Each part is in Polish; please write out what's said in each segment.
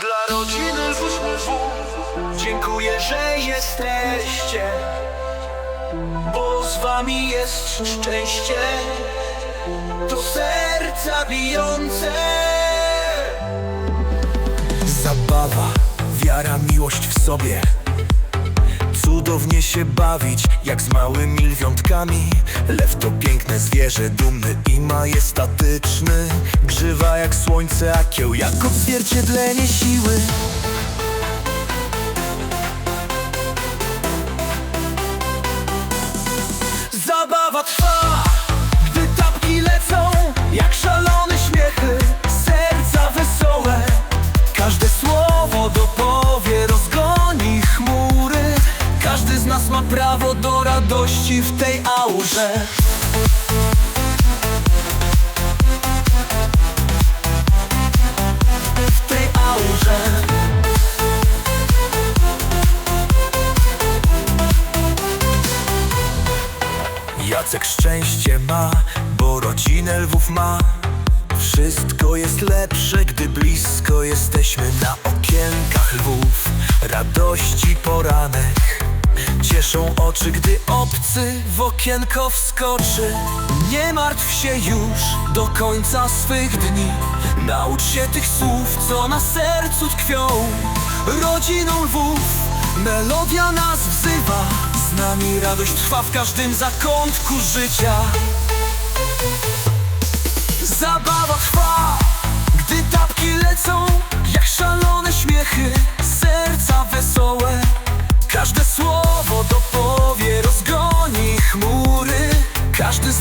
Dla rodziny lwów Dziękuję, że jesteście Bo z wami jest szczęście. To serca bijące. Zabawa, wiara, miłość w sobie. Cudownie się bawić, jak z małymi lwiątkami Lew to piękne zwierzę, dumny i majestatyczny. Grzywa jak słońce, a kieł jak odzwierciedlenie siły w tej aurze. W tej aurze. Jacek szczęście ma, bo rodzinę lwów ma. Wszystko jest lepsze, gdy blisko jesteśmy na okienkach lwów. Radości poranek Cieszą oczy, gdy obcy w okienko wskoczy. Nie martw się już do końca swych dni. Naucz się tych słów, co na sercu tkwią. Rodziną lwów melodia nas wzywa. Z nami radość trwa w każdym zakątku życia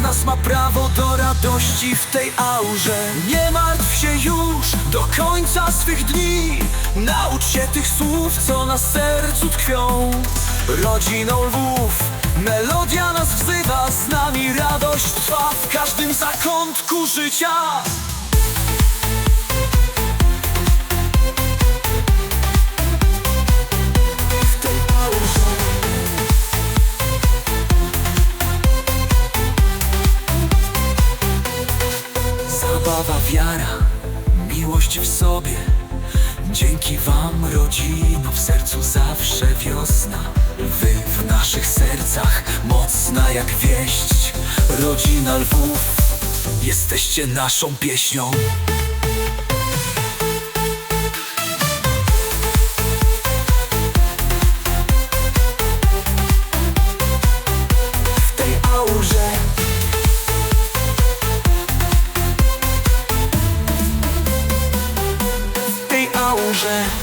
nas ma prawo do radości w tej aurze. Nie martw się już do końca swych dni. Naucz się tych słów, co na sercu tkwią. Rodziną lwów Melodia nas wzywa, z nami radość trwa w każdym zakątku życia Zabawa, wiara, miłość w sobie. Dzięki wam rodzino w sercu zawsze wiosna. Wy w naszych sercach mocna jak wieść. Rodzina lwów, jesteście naszą pieśnią W tej aurze